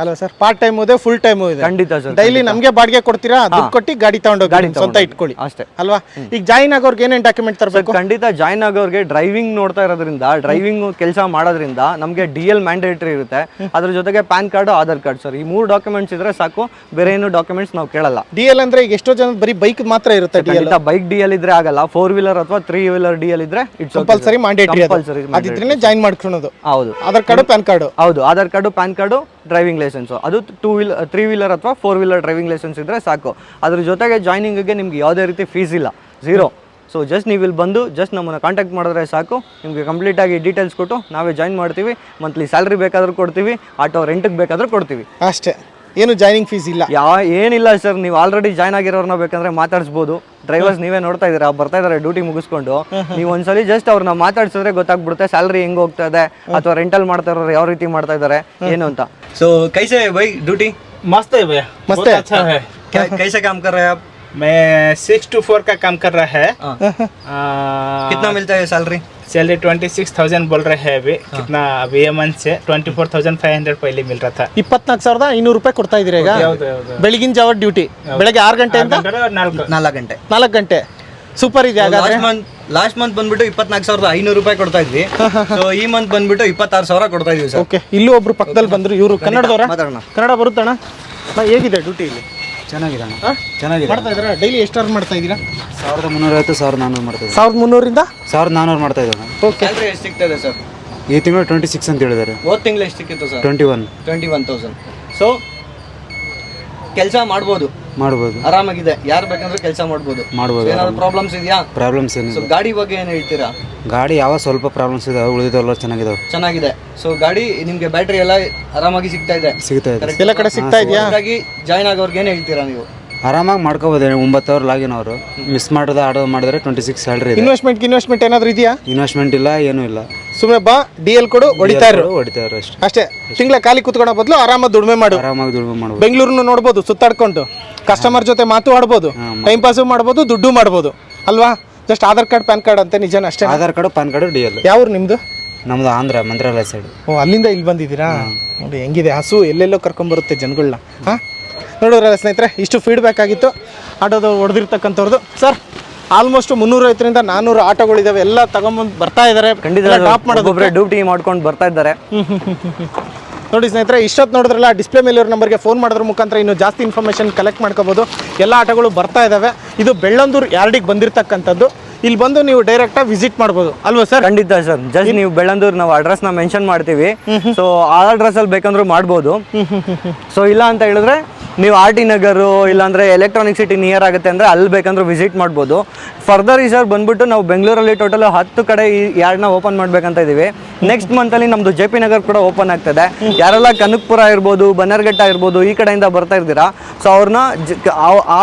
ಅಲ್ವಾ ಸರ್ ಪಾರ್ಟ್ ಟೈಮ್ ಇದೆ ಫುಲ್ ಟೈಮ್ ಇದೆ. ಖಂಡಿತ ಸರ್ ಡೈಲಿ ನಮಗೆ ಬಾಡಿಗೆ ಕೊಡ್ತೀರಾ? ದುಡ್ಡು ಕೊಟ್ಟು ಗಾಡಿ ತಗೊಂಡೋಗಿ ಗಾಡಿ ಸ್ವಂತ ಇಟ್ಕೊಳ್ಳಿ. ಅಷ್ಟೇ. ಅಲ್ವಾ? ಈಗ ಜಾಯಿನ್ ಆಗೋರ್ಗೆ ಏನೇನ್ ಡಾಕ್ಯುಮೆಂಟ್ ತರಬೇಕು? ಖಂಡಿತ ಜಾಯಿನ್ ಆಗೋರ್ಗೆ ಡ್ರೈವಿಂಗ್ ನೋಡ್ತಾ ಇರೋದ್ರಿಂದ ಡ್ರೈವಿಂಗ್ ಕೆಲಸ ಮಾಡೋದ್ರಿಂದ ನಮಗೆ ಡಿ ಎಲ್ ಮ್ಯಾಂಡೇಟರಿ ಇರುತ್ತೆ. ಅದ್ರ ಜೊತೆಗೆ pan card Aadhaar card sir ಈ ಮೂರು ಡಾಕ್ಯುಮೆಂಟ್ಸ್ ಇದ್ರೆ ಸಾಕು ಬೇರೆ ಏನು ಡಾಕ್ಯುಮೆಂಟ್ಸ್ ನಾವು ಕೇಳಲ್ಲ. ಡಿ ಎಲ್ ಅಂದ್ರೆ ಈಗ ಎಷ್ಟೋ ಜನ ಬರೀ ಬೈಕ್ ಮಾತ್ರ ಇರುತ್ತೆ ಡಿ ಎಲ್ ಖಂಡಿತ ಬೈಕ್ ಡಿ ಎಲ್ ಇದ್ರೆ ಆಗಲ್ಲ. ಫೋರ್ ವೀಲರ್ ಅಥವಾ ತ್ರೀ ವೀಲರ್ ಡಿ ಎಲ್ ಇದ್ರೆ ಇಟ್ಸ್ ಕಂಪಲ್ಸರಿ ಮ್ಯಾಂಡೇಟರಿ ಕಂಪಲ್ಸರಿ ಅದಿದ್ರೆ ಜಾಯಿನ್ ಮಾಡ್ಕೊಳೋದು ಹೌದು. ಆಧಾರ್ ಕಾರ್ಡು ಪ್ಯಾನ್ ಕಾರ್ಡ್ ಹೌದು. Aadhaar card pan card driving licence ಅದು ಟೂ ವೀಲ್ ತ್ರೀ ವೀಲರ್ ಅಥವಾ ಫೋರ್ ವೀಲರ್ ಡ್ರೈವಿಂಗ್ ಲೈಸೆನ್ಸ್ ಇದ್ದರೆ ಸಾಕು. ಅದ್ರ ಜೊತೆಗೆ ಜಾಯ್ನಿಂಗಿಗೆ ನಿಮ್ಗೆ ಯಾವುದೇ ರೀತಿ ಫೀಸ್ ಇಲ್ಲ. ಝೀರೋ ಸೊ ಜಸ್ಟ್ ನೀವು ಇಲ್ಲಿ ಬಂದು ಜಸ್ಟ್ ನಮ್ಮನ್ನು ಕಾಂಟ್ಯಾಕ್ಟ್ ಮಾಡಿದ್ರೆ ಸಾಕು. ನಿಮಗೆ ಕಂಪ್ಲೀಟಾಗಿ ಡೀಟೇಲ್ಸ್ ಕೊಟ್ಟು ನಾವೇ ಜಾಯ್ನ್ ಮಾಡ್ತೀವಿ. ಮಂತ್ಲಿ ಸ್ಯಾಲ್ರಿ ಬೇಕಾದರೂ ಕೊಡ್ತೀವಿ. ಆಟೋ ರೆಂಟಿಗೆ ಬೇಕಾದರೂ ಕೊಡ್ತೀವಿ. ಅಷ್ಟೇ. ಏನು ಜಾಯ್ನಿಂಗ್ ಫೀಸ್ ಇಲ್ಲ ಯಾ ಏನಿಲ್ಲ ಸರ್ ನೀವು ಆಲ್ರೆಡಿ ಜಾಯ್ನ್ ಆಗಿರೋರ್ನ ಬೇಕಂದ್ರೆ ಮಾತಾಡಿಸ್ಬೋದು ಡ್ರೈವರ್ಸ್ ನೀವೇ ನೋಡ್ತಾ ಇದ್ದೀರಾ ಬರ್ತಾ ಇದಾರೆ ಡ್ಯೂಟಿ ಮುಗಿಸ್ಕೊಂಡು ನೀವು ಒಂದ್ಸಲಿ ಜಸ್ಟ್ ಅವ್ರನ್ನ ಮಾತಾಡ್ಸಿದ್ರೆ ಗೊತ್ತಾಗ್ಬಿಡುತ್ತೆ ಸ್ಯಾಲ್ರಿ ಹೆಂಗ್ ಹೋಗ್ತಾ ಇದೆ ಅಥವಾ ರೆಂಟಲ್ ಮಾಡ್ತಾ ಇರೋರು ಯಾವ ರೀತಿ ಮಾಡ್ತಾ ಇದ್ದಾರೆ ಏನು ಅಂತ ಸೊ ಕೈಸೆ ಬೈ ಡ್ಯೂಟಿ मस्त है भैया मस्त बहुत है। अच्छा है ಕೈಸೆ काम कर रहे हैं आप मैं सिक्स टू फोर का काम कर रहा है कितना मिलता है salary salary twenty six thousand बोल रहे हैं अभी कितना अभी ये मंथ से twenty four thousand five hundred पहले मिल रहा था ಇಪ್ಪತ್ನಾಲ್ಕು ಸಾವಿರದ ಐನೂರು ರೂಪಾಯಿ ಕೊಡ್ತಾ ಇದೀರ ಈಗ ಹೌದು, ಹೌದು. ಬೆಳಗಿನ ಜಾವ ಡ್ಯೂಟಿ ಬೆಳಗ್ಗೆ ಆರು ಗಂಟೆ ಅಂತ ನಾಲ್ಕು ನಾಲ್ಕು ಗಂಟೆ ನಾಲ್ಕು ಗಂಟೆ ಸೂಪರ್ ಇದೆ ಹಾಗಾದ್ರೆ ಲಾಸ್ಟ್ ಮಂತ್ ಲಾಸ್ಟ್ ಮಂತ್ ಬಂದ್ಬಿಟ್ಟು ಇಪ್ಪತ್ನಾಲ್ಕು ಸಾವಿರದ ಐನೂರು ರೂಪಾಯಿ ಕೊಡ್ತಾ ಇದ್ವಿ ಸೊ ಈ ಮಂತ್ ಬಂದ್ಬಿಟ್ಟು ಇಪ್ಪತ್ತಾರು ಸಾವಿರ ಕೊಡ್ತಾ ಇದೀವಿ ಸರ್ ಓಕೆ ಇಲ್ಲೂ ಒಬ್ರು ಪಕ್ಕದಲ್ಲಿ ಬಂದ್ರು ಇವರು ಕನ್ನಡದವರ ಮಾತಾಡೋಣ ಕನ್ನಡ ಬರುತ್ತಣ್ಣ ನಾ ಹೇಗಿದೆ ಡ್ಯೂಟಿ ಇಲ್ಲಿ ಚೆನ್ನಾಗಿದೆ ಅಣ್ಣ ಹಾ? ಚೆನ್ನಾಗಿದೆ ಮಾಡ್ತಾ ಇದ್ದೀರಾ? ಡೈಲಿ ಎಷ್ಟು ಅವರ್ ಮಾಡ್ತಾ ಇದ್ದೀರಾ? ಸಾವಿರದ ಮುನ್ನೂರೈವತ್ತು ಸಾವಿರದ ನಾನ್ನೂರು ಮಾಡ್ತಾ ಇದ್ದಾರೆ ಸಾವಿರದ ಮುನ್ನೂರಿಂದ? ಸಾವಿರದ ನಾನ್ನೂರು ಮಾಡ್ತಾ ಇದ್ದಾರೆ ಓಕೆ ಸ್ಯಾಲ್ರಿ ಎಷ್ಟು ಸಿಗ್ತದೆ ಸರ್ ಈ ತಿಂಗಳು ಟ್ವೆಂಟಿ ಸಿಕ್ಸ್ ಅಂತ ಹೇಳಿದ್ದಾರೆ. ಹೋದ ತಿಂಗಳು ಎಷ್ಟು ಸಿಕ್ಕಿತ್ತು sir twenty one twenty one thousand so ಕೆಲಸ ಮಾಡ್ಬೋದು. ಮಾಡ್ಬೋದು. ಆರಾಮಾಗಿದೆ. ಯಾರು ಬೇಕಂದ್ರೆ ಕೆಲಸ ಮಾಡ್ಬೋದು. ಮಾಡ್ಬೋದು ಏನಾದ್ರು ಪ್ರಾಬ್ಲಮ್ಸ್ ಇದೆಯಾ? ಪ್ರಾಬ್ಲಮ್ಸ್ ಸೊ ಏನಿಲ್ಲ ಗಾಡಿ ಬಗ್ಗೆ ಏನು ಹೇಳ್ತೀರಾ? ಗಾಡಿ ಯಾವ ಸ್ವಲ್ಪ ಪ್ರಾಬ್ಲಮ್ಸ್ ಇದೆ ಉಳಿದೆಲ್ಲ ಚೆನ್ನಾಗಿದಾವೆ. ಚೆನ್ನಾಗಿದೆ. ಸೊ ಗಾಡಿ ನಿಮ್ಗೆ ಬ್ಯಾಟ್ರಿ ಎಲ್ಲ ಆರಾಮಾಗಿ ಸಿಗ್ತಾ ಇದೆ. ಸಿಗ್ತಾ ಇದೆ. ಎಲ್ಲ ಕಡೆ ಸಿಗ್ತಾ ಇದೆಯಾ? ಹಾಗಾಗಿ ಜಾಯ್ನ್ ಆಗೋರ್ಗೆ ಏನು ಹೇಳ್ತೀರಾ ನೀವು? ಆರಾಮಾಗಿ ಮಾಡ್ಕೋಬೋದು ಒಂಬತ್ತು ಅವ್ರು ಲಾಗಿನ್ ಅವರು. ಮಿಸ್ ಮಾಡೋದು ಆಡೋದು ಮಾಡಿದ್ರೆ ಟ್ವೆಂಟಿ ಸಿಕ್ಸ್ ಸ್ಯಾಲ್ರಿ ಇದೆ ಇನ್ವೆಸ್ಟ್ಮೆಂಟ್ ಇನ್ವೆಸ್ಟ್ಮೆಂಟ್ ಏನಾದ್ರು ಇದೆಯಾ? ಇನ್ವೆಸ್ಟ್ಮೆಂಟ್ ಇಲ್ಲ ಏನೂ ಇಲ್ಲ. ಸುಮ್ಮನೆ ಬಾ ಡಿ ಎಲ್ ಕೊಡು ಹೊಡಿತಾ ಇರು. ಹೊಡಿತಾ ಇರೋ ಅಷ್ಟೇ. ಅಷ್ಟೇ. ತಿಂಗಳ ಖಾಲಿ ಕುತ್ಕೊಳ್ಳೋ ಬದಲು ಆರಾಮಾಗಿ ದುಡಿಮೆ ಮಾಡು. ಆರಾಮಾಗಿ ದುಡಿಮೆ ಮಾಡ್ಬೋದು. ಬೆಂಗಳೂರನ್ನು ನೋಡ್ಬೋದು ಸುತ್ತಾಡ್ಕೊಂಡು. ಕಸ್ಟಮರ್ ಜೊತೆ ಮಾತು ಆಡ್ಬೋದು. ಟೈಮ್ ಪಾಸು ಮಾಡ್ಬೋದು ದುಡ್ಡು ಮಾಡ್ಬೋದು. ಅಲ್ವಾ? Just Aadhaar card pan card ಅಂತ ನಿಜನ ಅಷ್ಟೇ Aadhaar card pan card D L ಯಾವ್ರು ನಿಮ್ದು? ನಮ್ದು ಆಂಧ್ರ ಮಂತ್ರಾಲಯ ಸೈಡ್ ಓ ಅಲ್ಲಿಂದ ಇಲ್ಲಿ ಬಂದಿದ್ದೀರಾ? ನೋಡಿ ಹೆಂಗಿದೆ ಹಸು ಎಲ್ಲೆಲ್ಲೋ ಕರ್ಕೊಂಬರುತ್ತೆ ಜನಗಳನ್ನ ಹಾಂ? ನೋಡಿದ್ರಲ್ಲ ಸ್ನೇಹಿತರೆ ಇಷ್ಟು ಫೀಡ್ಬ್ಯಾಕ್ ಆಗಿತ್ತು. ಆಟೋದು ಹೊಡೆದಿರ್ತಕ್ಕಂಥವ್ರದ್ದು ಸರ್ ಆಲ್ಮೋಸ್ಟ್ ಮುನ್ನೂರೈವತ್ತರಿಂದ ನಾನ್ನೂರು ಆಟೋಗಳಿದಾವೆ. ಎಲ್ಲ ತಗೊಂಬಂದು ಬರ್ತಾ ಇದ್ದಾರೆ ಖಂಡಿತ ಟಾಪ್ ಮಾಡೋದು ಒಬ್ಬೊಬ್ಬರೇ ಡ್ಯೂಟಿ ಮಾಡ್ಕೊಂಡು ಬರ್ತಾ ಇದ್ದಾರೆ. ನೋಡಿ ಸ್ನೇಹಿತರೆ ಇಷ್ಟೊತ್ತು ನೋಡಿದ್ರಲ್ಲ ಡಿಸ್ಪ್ಲೇ ಮೇಲೆ ಇರೋ ನಂಬರ್ಗೆ ಫೋನ್ ಮಾಡಿದ್ರ ಮುಖಾಂತರ ಇನ್ನೂ ಜಾಸ್ತಿ ಇನ್ಫಾರ್ಮೇಷನ್ ಕಲೆಕ್ಟ್ ಮಾಡ್ಕೋಬೋದು. ಎಲ್ಲ ಆಟಗಳು ಬರ್ತಾ ಇದ್ದಾವೆ ಇದು ಬೆಳ್ಳಂದೂರು ಯಾರ್ಡಿಗೆ ಬಂದಿರತಕ್ಕಂಥದ್ದು? ಇಲ್ಲಿ ಬಂದು ನೀವು ಡೈರೆಕ್ಟಾಗಿ ವಿಸಿಟ್ ಮಾಡ್ಬೋದು. ಅಲ್ವಾ ಸರ್ ಖಂಡಿತ ಸರ್ ಜಸ್ಟ್ ನೀವು ಬೆಳ್ಳಂದೂರು ನಾವು ಅಡ್ರೆಸ್ನ ಮೆನ್ಷನ್ ಮಾಡ್ತೀವಿ. ಸೊ ಆ ಅಡ್ರೆಸ್ಸಲ್ಲಿ ಬೇಕಂದ್ರೂ ಮಾಡ್ಬೋದು. ಸೊ ಇಲ್ಲ ಅಂತ ಹೇಳಿದ್ರೆ ನೀವು ಆರ್ ಟಿ ನಗರು ಇಲ್ಲಾಂದ್ರೆ ಎಲೆಕ್ಟ್ರಾನಿಕ್ ಸಿಟಿ ನಿಯರ್ ಆಗುತ್ತೆ ಅಂದರೆ ಅಲ್ಲಿ ಬೇಕಂದ್ರೂ ವಿಸಿಟ್ ಮಾಡ್ಬೋದು. ಫರ್ದರ್ ಈ ಸರ್ ಬಂದ್ಬಿಟ್ಟು ನಾವು ಬೆಂಗಳೂರಲ್ಲಿ ಟೋಟಲ್ ಹತ್ತು ಕಡೆ ಈ ಯಾರ್ಡ್ನ ಓಪನ್ ಮಾಡ್ಬೇಕಂತ ಇದ್ದೀವಿ. ನೆಕ್ಸ್ಟ್ ಮಂತಲ್ಲಿ ನಮ್ಮದು ಜೆ ಪಿ ನಗರ್ ಕೂಡ ಓಪನ್ ಆಗ್ತದೆ. ಯಾರೆಲ್ಲ ಕನಕ್ಪುರ ಇರ್ಬೋದು ಬನ್ನರ್ಘಟ್ಟ ಇರ್ಬೋದು ಈ ಕಡೆಯಿಂದ ಬರ್ತಾ ಇದ್ದೀರಾ? ಸೊ ಅವ್ರನ್ನ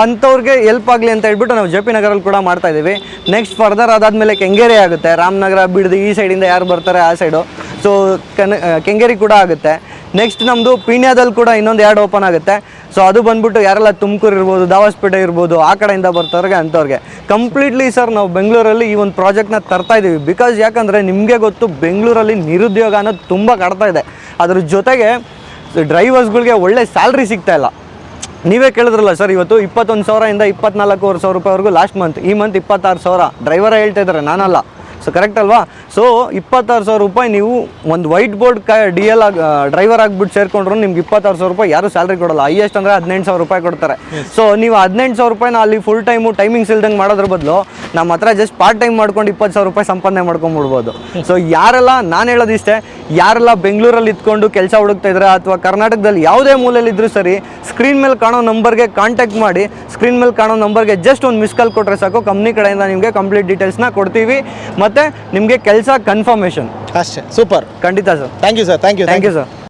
ಅಂಥವ್ರಿಗೆ ಹೆಲ್ಪ್ ಆಗಲಿ ಅಂತ ಹೇಳ್ಬಿಟ್ಟು ನಾವು ಜೆ ಪಿ ನಗರಲ್ಲಿ ಕೂಡ ಮಾಡ್ತಾ ಇದ್ದೀವಿ. ನೆಕ್ಸ್ಟ್ ಫರ್ದರ್ ಅದಾದಮೇಲೆ ಕೆಂಗೇರಿ ಆಗುತ್ತೆ. ರಾಮನಗರ ಬಿಡ್ದು ಈ ಸೈಡಿಂದ ಯಾರು ಬರ್ತಾರೆ ಆ ಸೈಡು. ಸೊ ಕನ್ ಕೆಂಗೇರಿ ಕೂಡ ಆಗುತ್ತೆ. ನೆಕ್ಸ್ಟ್ ನಮ್ಮದು ಪೀಣ್ಯದಲ್ಲಿ ಕೂಡ ಇನ್ನೊಂದು ಎರಡು ಓಪನ್ ಆಗುತ್ತೆ. ಸೊ ಅದು ಬಂದ್ಬಿಟ್ಟು ಯಾರೆಲ್ಲ ತುಮಕೂರು ಇರ್ಬೋದು, ದಾವಸ್ಪೇಟೆ ಇರ್ಬೋದು, ಆ ಕಡೆಯಿಂದ ಬರ್ತವ್ರಿಗೆ ಅಂಥವ್ರಿಗೆ. ಕಂಪ್ಲೀಟ್ಲಿ ಸರ್ ನಾವು ಬೆಂಗಳೂರಲ್ಲಿ ಈ ಒಂದು ಪ್ರಾಜೆಕ್ಟ್ನ ತರ್ತಾ ಇದ್ದೀವಿ ಬಿಕಾಸ್ ಯಾಕಂದರೆ ನಿಮಗೆ ಗೊತ್ತು ಬೆಂಗಳೂರಲ್ಲಿ ನಿರುದ್ಯೋಗ ಅನ್ನೋದು ತುಂಬ ಕಾಡ್ತಾ ಇದೆ. ಅದ್ರ ಜೊತೆಗೆ ಡ್ರೈವರ್ಸ್ಗಳಿಗೆ ಒಳ್ಳೆ ಸ್ಯಾಲ್ರಿ ಸಿಗ್ತಾ ಇಲ್ಲ. ನೀವೇ ಕೇಳಿದ್ರಲ್ಲ ಸರ್, ಇವತ್ತು ಇಪ್ಪತ್ತೊಂದು ಸಾವಿರದಿಂದ ಇಪ್ಪತ್ನಾಲ್ಕೂವರೆ ಸಾವಿರ ರೂಪಾಯಿವರೆಗೂ ಲಾಸ್ಟ್ ಮಂತ್ ಈ ಮಂತ್ ಇಪ್ಪತ್ತಾರು ಸಾವಿರ. ಡ್ರೈವರೇ ಹೇಳ್ತಾ ಇದ್ದಾರೆ, ನಾನಲ್ಲ. ಸೊ ಕರೆಕ್ಟ್ ಅಲ್ವಾ? ಸೊ ಇಪ್ಪತ್ತಾರು ಸಾವಿರ ರೂಪಾಯಿ ನೀವು ಒಂದು ವೈಟ್ ಬೋರ್ಡ್ ಕ ಡಿ ಎಲ್ ಆಗಿ ಡ್ರೈವರ್ ಆಗಿಬಿಟ್ಟು ಸೇರ್ಕೊಂಡ್ರು ನಿಮ್ಗೆ ಇಪ್ಪತ್ತಾರು ಸಾವಿರ ರೂಪಾಯಿ ಯಾರು ಸ್ಯಾಲ್ರಿ ಕೊಡಲ್ಲ. ಹೈಯೆಸ್ಟ್ ಅಂದರೆ ಹದಿನೆಂಟು ಸಾವಿರ ರೂಪಾಯಿ ಕೊಡ್ತಾರೆ. ಸೊ ನೀವು ಹದಿನೆಂಟು ಸಾವಿರ ರೂಪಾಯಿನ ಅಲ್ಲಿ ಫುಲ್ ಟೈಮು ಟೈಮಿಂಗ್ಸ್ ಇಲ್ದಂಗೆ ಮಾಡೋದ್ರ ಬದಲು ನಮ್ಮ ಹತ್ರ ಜಸ್ಟ್ ಪಾರ್ಟ್ ಟೈಮ್ ಮಾಡ್ಕೊಂಡು ಇಪ್ಪತ್ತು ಸಾವಿರ ರೂಪಾಯಿ ಸಂಪಾದನೆ ಮಾಡ್ಕೊಂಡ್ಬಿಡ್ಬೋದು ಸೊ ಯಾರೆಲ್ಲ ನಾನು ಹೇಳೋದಿಷ್ಟೇ ಯಾರೆಲ್ಲ ಬೆಂಗಳೂರಲ್ಲಿ ಇದ್ಕೊಂಡು ಕೆಲಸ ಹುಡುಕ್ತಾ ಇದ್ದಾರೆ ಅಥವಾ ಕರ್ನಾಟಕದಲ್ಲಿ ಯಾವುದೇ ಮೂಲೆಯಲ್ಲಿ ಇದ್ರೂ ಸರಿ ಸ್ಕ್ರೀನ್ ಮೇಲೆ ಕಾಣೋ ನಂಬರ್ಗೆ ಕಾಂಟ್ಯಾಕ್ಟ್ ಮಾಡಿ ಸ್ಕ್ರೀನ್ ಮೇಲೆ ಕಾಣೋ ನಂಬರ್ಗೆ ಜಸ್ಟ್ ಒಂದು ಮಿಸ್ ಕಾಲ್ ಕೊಟ್ಟರೆ ಸಾಕು. ಕಂಪ್ನಿ ಕಡೆಯಿಂದ ನಿಮಗೆ ಕಂಪ್ಲೀಟ್ ಡೀಟೇಲ್ಸ್ನ ಕೊಡ್ತೀವಿ. ಮತ್ತು ನಿಮಗೆ ಕೆಲಸ ಕನ್ಫರ್ಮೇಷನ್ ಅಷ್ಟೇ. ಸೂಪರ್. ಖಂಡಿತ sir. Thank you sir thank you thank you sir